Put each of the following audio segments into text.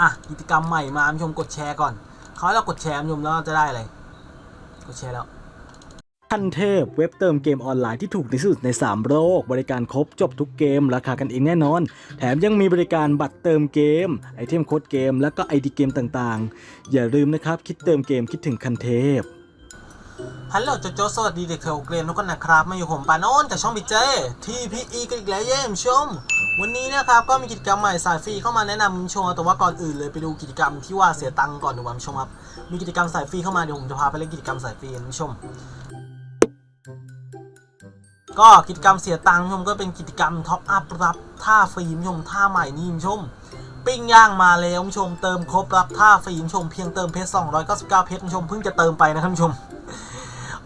อะกิจกรรมใหม่มาผู้ชมกดแชร์ก่อนเขาให้เรากดแชร์ผู้ชมแล้วเราจะได้อะไรกดแชร์แล้วทันเทพเว็บเติมเกมออนไลน์ที่ถูกที่สุดใน 3 โลก บริการครบจบทุกเกม ราคากันเองแน่นอน แถมยังมีบริการบัตรเติมเกม ไอเทมโค้ดเกม แล้วก็ไอดีเกมต่างๆ อย่าลืมนะครับ คิดเติมเกมคิดถึงคันเทพ ฮัลโหลโจโจสวัสดีเด็กเทลเกรนทุกคนนะครับ มาอยู่ผมปานโอนจากช่องบิเจทีพีอีกันอีกแล้วเยี่ยมชม วันนี้นะครับก็มีกิจกรรมใหม่สายฟรีเข้ามาแนะนำชมแต่ว่าก่อนอื่นเลยไปดูกิจกรรมที่ว่าเสียตังค์ก่อนดีกว่าคุณผู้ชมครับ มีกิจกรรมสายฟรีเข้ามาเดี๋ยวผมจะพาไปเล่นกิจกรรมสายฟรีคุณผู้ชม ก็กิจกรรมเสียตังค์ชมก็เป็นกิจกรรมท็อปอัพรับท่าฟรีคุณผู้ชมท่าใหม่นี่ชมปิ้งย่างมาแล้วคุณผู้ชมเติมครบรับท่าฟรีคุณผู้ชมเพียงเติมเพชร299เพชรคุณผู้ชมเพิ่งจะเติมไปนะครับชม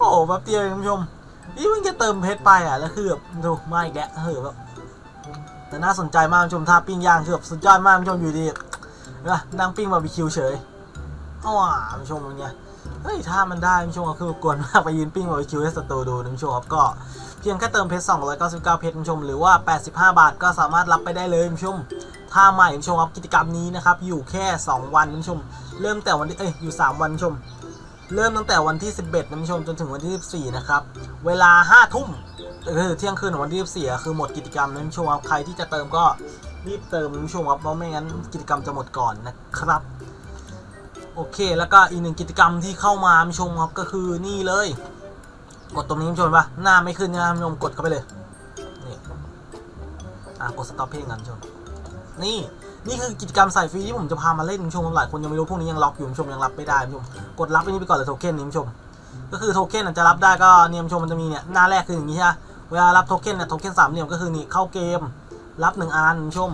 โอ้โหแป๊บเดียวเองคุณผู้ชมนี่เพิ่งจะเติมเพชรไปอะแล้วคือแบบดูมาอีกแล้วเฮ้ยแบบแต่น่าสนใจมากคุณผู้ชมท่าปิ้งย่างคือแบบสุดยอดมากคุณผู้ชมอยู่ดีนะนั่งปิ้งบาร์บีคิวเฉยเอาวคุณผู้ชมเป็นไงเฮ้ยถ้ามันได้คุณผู้ชมก็คือกวนมากไปยืนปิ้งบาร์บีคิวให้สตูดูคุณผู้ชมครับก็เพียงแค่เติมเพชร299 เพชรคุณผู้ชมหรือว่า 85 บาทก็สามารถรับไปได้เลยคุณผู้ชมท่าใหม่คุณผู้ชมครับกิจกรรมนี้นะครับอยู่แค่ 2 วันคุณผู้ชม เริ่มแต่วันที่เอ้ยอยู่ 3 วันคุณผู้ชม เริ่มตั้งแต่วันที่ 11นะคุณผู้ชมจนถึงวันที่ 14 นะครับ เวลา 5 ทุ่มคือเที่ยงคืนของวันที่ 14 คือหมดกิจกรรมนะคุณผู้ชมครับใครที่จะเติมก็รีบเติมนะคุณผู้ชมครับเพราะไม่งั้นกิจกรรมจะหมดก่อนนะครับ โอเค แล้วก็อีกหนึ่งกิจกรรมที่เข้ามาผู้ชมครับก็คือนี่เลย กดตรงนี้คุณผู้ชมปะหน้าไม่ขึ้นนะคุณผู้ชมกดเข้าไปเลยนี่อะกดสต็อปเพลงกันคุณผู้ชมนี่ นี่คือกิจกรรมใสายฟรีที่ผมจะพามาเล่นคุณชมหลายคนยังไม่รู้พวกนี้ยังล็อกอยู่คุณชมยังรับไม่ได้คุณชมกดรับอันนี้ไปก่อนเลยโทเค็นนี้คุณชม ก็คือโทเค็นจะรับได้ก็เนี่ยคุณชมมันจะมีเนี่ยหน้าแรกคืออย่างนี้ใช่ไหมเวลารับโทเค็นเนี่ยโทเค็นสามเหลี่ยมก็คือนี่เข้าเกม รับหนึ่งอันคุณชม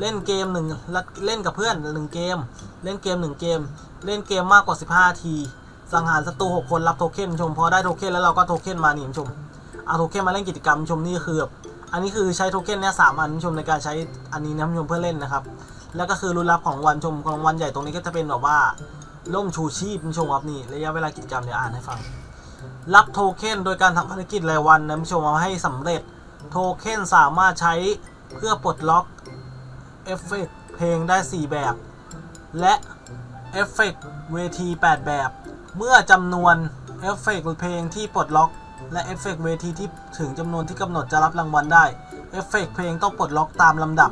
เล่นเกมหนึ่งเล่นกับเพื่อนหนึ่งเกม เล่นเกมหนึ่งเกม เล่นเกมมากกว่า 15 ทีสังหารศัตรูหกคนรับโทเค็นคุณชมพอได้โทเค็นแล้วเราก็โทเค็นมานี่คุณชมเอาโทเค็นมาเล่นกิจกรรมคุณชมนี่คือแบบ อันนี้คือใช้โทเค็นเนี่ยสามอันชมในการใช้อันนี้นะคุณผู้ชมเพื่อเล่นนะครับ แล้วก็คือรุ่นรับของวันชมของวันใหญ่ตรงนี้ก็จะเป็นแบบว่าล่มชูชีพชมครับนี่ระยะเวลากิจกรรมเดี๋ยวอ่านให้ฟัง รับโทเค็นโดยการทำภารกิจรายวันนะชมเอาให้สำเร็จโทเค็นสามารถใช้เพื่อปลดล็อกเอฟเฟกต์เพลงได้ 4 แบบ และเอฟเฟกต์เวที 8 แบบ เมื่อจำนวนเอฟเฟกต์เพลงที่ปลดล็อก และเอฟเฟกต์เวทีที่ถึงจำนวนที่กำหนดจะรับรางวัลได้ เอฟเฟกต์เพลงต้องปลดล็อกตามลำดับ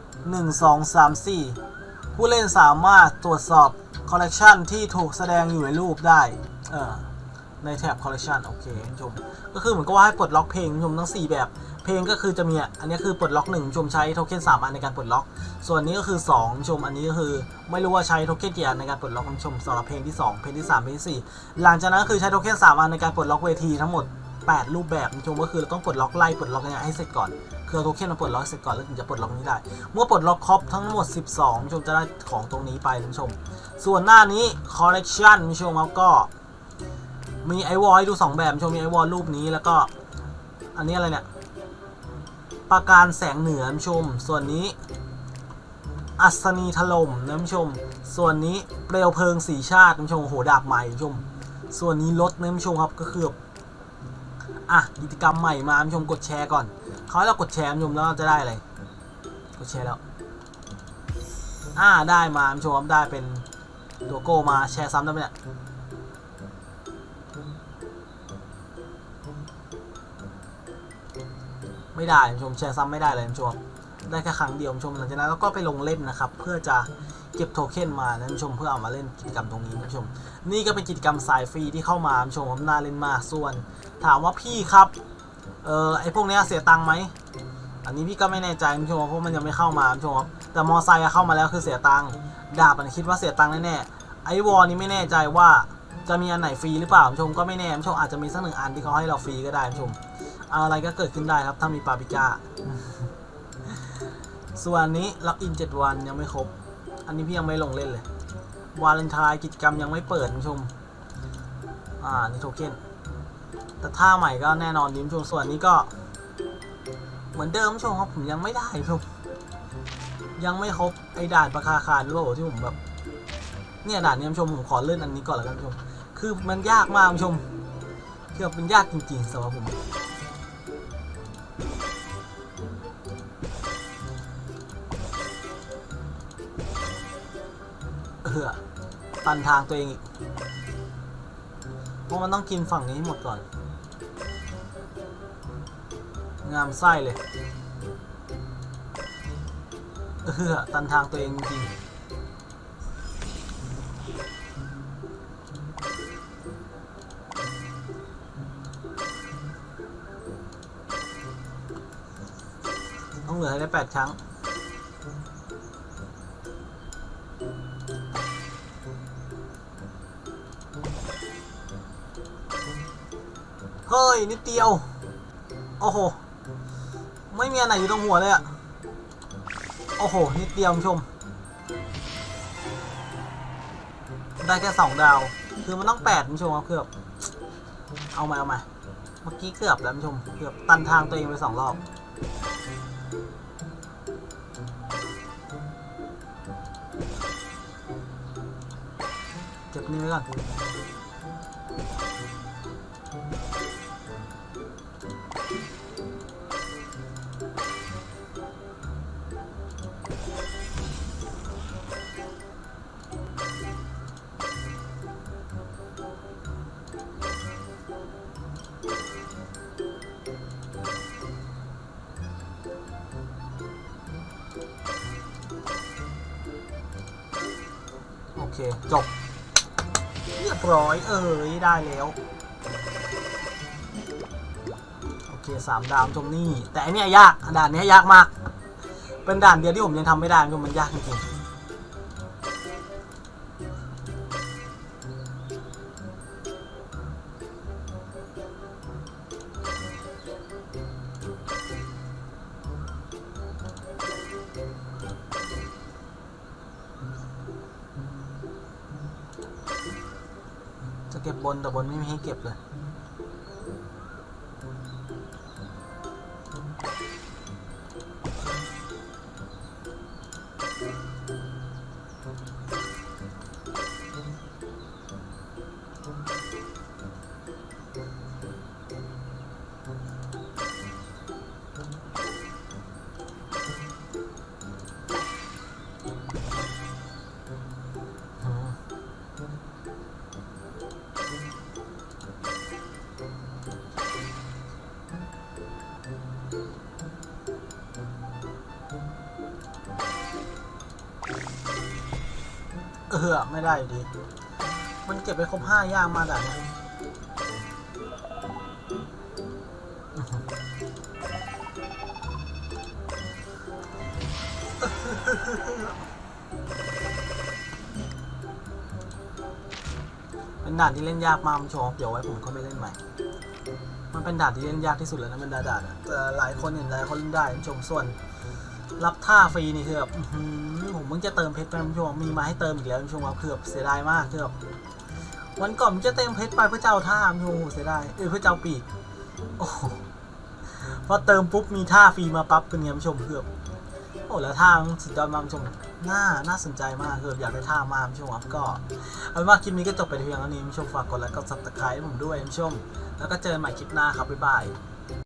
1 2 3 4 ผู้เล่นสามารถตรวจสอบคอลเลกชันที่ถูกแสดงอยู่ในรูปได้ เออในแท็บคอลเลกชันโอเคคุณผู้ชม ก็คือเหมือนกับว่าให้ปลดล็อกเพลงคุณผู้ชมทั้ง 4 แบบ เพลงก็คือจะมีอันนี้คือปลดล็อก1ชมใช้โทเค็น3อันในการปลดล็อก ส่วนนี้ก็คือ 2 ชมอันนี้ก็คือไม่รู้ว่าใช้โทเค็นกี่อันในการปลดล็อกคุณชมสำหรับเพลงที่ 2 เพลงที่ 3 เพลงที่4หลังจากนั้นก็คือใช้โทเค็น3อันในการปลดล็อกเวทีทั้งหมด 8 รูปแบบคุณชมก็คือเราต้องปลดล็อกไล่ปลดล็อกเนี่ยให้เสร็จก่อนคือเอาโทเค็นมาปลดล็อกเสร็จก่อนแล้วถึงจะปลดล็อกนี้ได้ เมื่อปลดล็อกครบทั้งหมด 12คุณชมจะได้ของตรงนี้ไปคุณผู้ชม ส่วนหน้านี้ collection คุณผู้ชมครับก็มีไอวอลให้ดู 2 แบบคุณชมมีไอวอลรูปนี้แล้วก็อันนี้อะไรเนี่ย ประการแสงเหนือคุณผู้ชม ส่วนนี้ อัศนีถล่มนะคุณผู้ชม ส่วนนี้เปลวเพลิงสีชาติคุณผู้ชมโหดาบใหม่คุณผู้ชม ส่วนนี้รถนะคุณผู้ชมครับก็คืออะกิจกรรมใหม่มาคุณผู้ชมกดแชร์ก่อนเขาให้เรากดแชร์คุณผู้ชมแล้วเราจะได้อะไรกดแชร์แล้วอ่าได้มาคุณผู้ชมครับได้เป็นโลโก้มาแชร์ซ้ำได้ไหมเนี่ย ไม่ได้คุณผู้ชมแชร์ซ้ำไม่ได้เลยคุณผู้ชมได้แค่ครั้งเดียวคุณผู้ชมหลังจากนั้นเราก็ไปลงเล่นนะครับ เพื่อจะเก็บโทเค็นมานะคุณผู้ชมเพื่อเอามาเล่นกิจกรรมตรงนี้นะคุณผู้ชม นี่ก็เป็นกิจกรรมสายฟรีที่เข้ามาคุณผู้ชมน่าเล่นมากส่วน ถามว่าพี่ครับเออไอพวกเนี้ยเสียตังค์ไหมอันนี้พี่ก็ไม่แน่ใจคุณผู้ชมเพราะมันยังไม่เข้ามาคุณผู้ชมแต่มอไซค์เข้ามาแล้วคือเสียตังค์ดาบอันคิดว่าเสียตังค์แน่ๆไอวอลนี้ไม่แน่ใจว่าจะมีอันไหนฟรีหรือเปล่าคุณผู้ชมก็ไม่แน่คุณชมอาจจะมีสักหนึ่งอันที่เขาให้เราฟรีก็ได้คุณชม อะไรก็เกิดขึ้นได้ครับ ถ้ามีปาปิก้า ส่วนนี้ล็อกอิน 7 วันยังไม่ครบ อันนี้พี่ยังไม่ลงเล่นเลย วาเลนไทน์กิจกรรมยังไม่เปิดคุณผู้ชม อ่า นี่โทเค็น แต่ท่าใหม่ก็แน่นอนดิมชมส่วนนี้ก็ เหมือนเดิมคุณผู้ชมครับผมยังไม่ได้คุณผู้ชมยังไม่ครบไอ้ด่านประคาคารหรือเปล่าที่ผมแบบ เนี่ยด่านนี้คุณผู้ชมผมขอเลื่อนอันนี้ก่อนแล้วกันคุณผู้ชม คือมันยากมากคุณผู้ชมคือบบมันยากจริงๆสำหรับผม เออตันทางตัวเองอีกเพราะมันต้องกินฝั่งนี้ให้หมดก่อน งามไส้เลยเออตันทางตัวเองจริงต้องเหลือให้ได้แปดครั้ง นิดเดียว โอ้โห ไม่มีอันไหนอยู่ตรงหัวเลยอะโอ้โห นิดเดียวชม ได้แค่สองดาว คือมันต้องแปดคุณชมครับเกือบ เอามาเอามา เมื่อกี้เกือบแล้วคุณชม เกือบตันทางตัวเองไปสองรอบเก็บนี่ไว้ก่อน เคจบ เรียบร้อยเอ้ยได้แล้ว โอเคสามดาวตรงนี้ แต่อันนี้ยากด่านนี้ยยากมาก เป็นด่านเดียวที่ผมยังทำไม่ได้คือมันยากจริง เก็บบนแต่บนไม่มีให้เก็บเลย เออไม่ได้ดีมันเก็บไปครบห้ายากมากอะเนี่ยอื้อหือเป็นด่านที่เล่นยากมากคุณผู้ชมเดี๋ยวไว้ผมก็ไปเล่นใหม่ มันเป็นด่านที่เล่นยากที่สุดแล้วนะเป็นด่านด่านแต่หลายคนเห็นหลายคนเล่นได้คุณผู้ชมส่วน รับท่าฟรีนี่คือแบบผมเพิ่งจะเติมเพชรไปคุณผู้ชมมีมาให้เติมอีกแล้วคุณผู้ชมครับคือแบบเสียดายมากคือแบบวันก่อนผมจะเติมเพชรไปเพื่อเจ้าท่าคุณผู้ชมโอ้โหเสียดายเออเพื่อเจ้าปีกโอ้โหพอเติมปุ๊บมีท่าฟรีมาปั๊บเป็นไงคุณผู้ชมคือแบบโอ้แล้วท่ามันสุดยอดมากคุณผู้ชมน่าน่าสนใจมากคืออยากได้ท่ามากคุณผู้ชมครับก็เอาเป็นว่าคลิปนี้ก็จบไปเพียงเท่านี้คุณผู้ชมฝากกดไลค์กดซับสไครต์ผมด้วยคุณผู้ชมแล้วก็เจอกันใหม่คลิปหน้าครับบ๊ายบาย